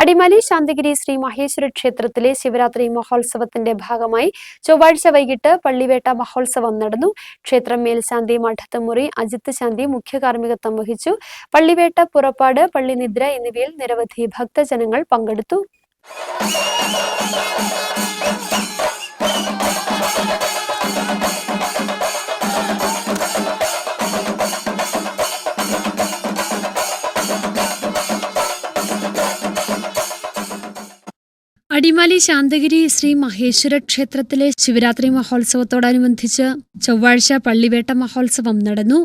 അടിമാലി ശാന്തിഗിരി ശ്രീ മഹേശ്വര ക്ഷേത്രത്തിലെ ശിവരാത്രി മഹോത്സവത്തിന്റെ ഭാഗമായി ചൊവ്വാഴ്ച വൈകിട്ട് പള്ളിവേട്ട മഹോത്സവം നടന്നു. ക്ഷേത്രം മേൽശാന്തി മഠത്തുമുറി അജിത് ശാന്തി മുഖ്യ കാർമ്മികത്വം വഹിച്ചു. പള്ളിവേട്ട പുറപ്പാട് പള്ളിനിദ്ര എന്നിവയിൽ നിരവധി ഭക്തജനങ്ങൾ പങ്കെടുത്തു. അടിമാലി ശാന്തഗിരി ശ്രീ മഹേശ്വര ക്ഷേത്രത്തിലെ ശിവരാത്രി മഹോത്സവത്തോടനുബന്ധിച്ച് ചൊവ്വാഴ്ച പള്ളിവേട്ട മഹോത്സവം നടന്നു.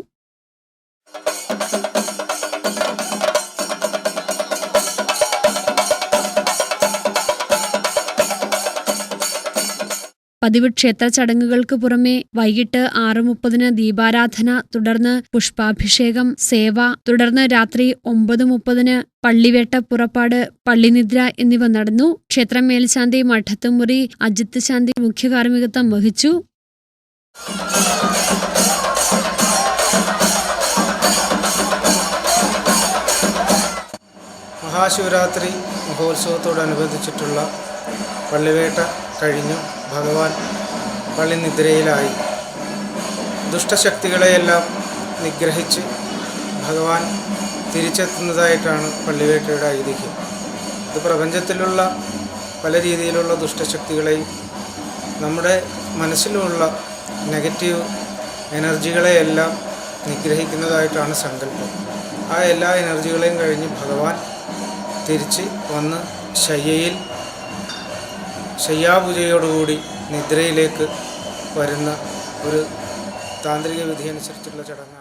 പതിവ് ക്ഷേത്ര ചടങ്ങുകൾക്ക് പുറമെ വൈകിട്ട് ആറ് മുപ്പതിന് ദീപാരാധന തുടർന്ന് പുഷ്പാഭിഷേകം സേവ തുടർന്ന് രാത്രി ഒമ്പത് മുപ്പതിന് പള്ളിവേട്ട പുറപ്പാട് പള്ളിനിദ്ര എന്നിവ നടന്നു. ക്ഷേത്രം മേൽശാന്തി മഠത്തുമുറി അജിത് ശാന്തി മുഖ്യ കാർമ്മികത്വം വഹിച്ചു. മഹാശിവരാത്രി മഹോത്സവത്തോടനുബന്ധിച്ചിട്ടുള്ള പള്ളിവേട്ട കഴിഞ്ഞു. ഭഗവാൻ പള്ളി നിദ്രയിലായി ദുഷ്ടശക്തികളെയെല്ലാം നിഗ്രഹിച്ച് ഭഗവാൻ തിരിച്ചെത്തുന്നതായിട്ടാണ് പള്ളിവേട്ടയുടെ ഐതിഹ്യം. ഇത് പ്രപഞ്ചത്തിലുള്ള പല രീതിയിലുള്ള ദുഷ്ടശക്തികളെയും നമ്മുടെ മനസ്സിലുമുള്ള നെഗറ്റീവ് എനർജികളെയെല്ലാം നിഗ്രഹിക്കുന്നതായിട്ടാണ് സങ്കല്പം. ആ എല്ലാ എനർജികളെയും കഴിഞ്ഞ് ഭഗവാൻ തിരിച്ച് വന്ന് ശയ്യയിൽ ശയ്യാപൂജയോടുകൂടി നിദ്രയിലേക്ക് വരുന്ന ഒരു താന്ത്രിക വിധി അനുസരിച്ചുള്ള ചടങ്ങാണ്.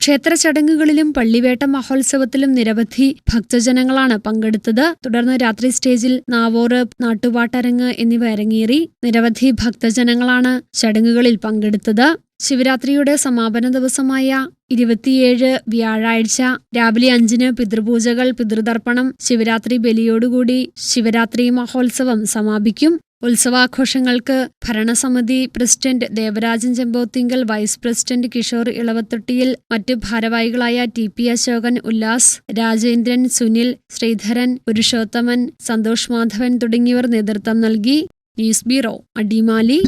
ക്ഷേത്ര ചടങ്ങുകളിലും പള്ളിവേട്ട മഹോത്സവത്തിലും നിരവധി ഭക്തജനങ്ങളാണ് പങ്കെടുത്തത്. തുടർന്ന് രാത്രി സ്റ്റേജിൽ നാവോറ് നാട്ടുപാട്ടരങ്ങ് എന്നിവ അരങ്ങേറി നിരവധി ഭക്തജനങ്ങളാണ് ചടങ്ങുകളിൽ പങ്കെടുത്തത്. ശിവരാത്രിയുടെ സമാപന ദിവസമായ ഇരുപത്തിയേഴ് വ്യാഴാഴ്ച രാവിലെ അഞ്ചിന് പിതൃപൂജകൾ പിതൃതർപ്പണം ശിവരാത്രി ബലിയോടുകൂടി ശിവരാത്രി മഹോത്സവം സമാപിക്കും. ഉത്സവാഘോഷങ്ങൾക്ക് ഭരണസമിതി president Devarajan Chembothinkal vice president Kishore Elavathottiyil മറ്റ് ഭാരവാഹികളായ ടി പി അശോകൻ ഉല്ലാസ് രാജേന്ദ്രൻ സുനിൽ ശ്രീധരൻ പുരുഷോത്തമൻ സന്തോഷ് മാധവൻ തുടങ്ങിയവർ നേതൃത്വം നൽകി. News bureau Adimali.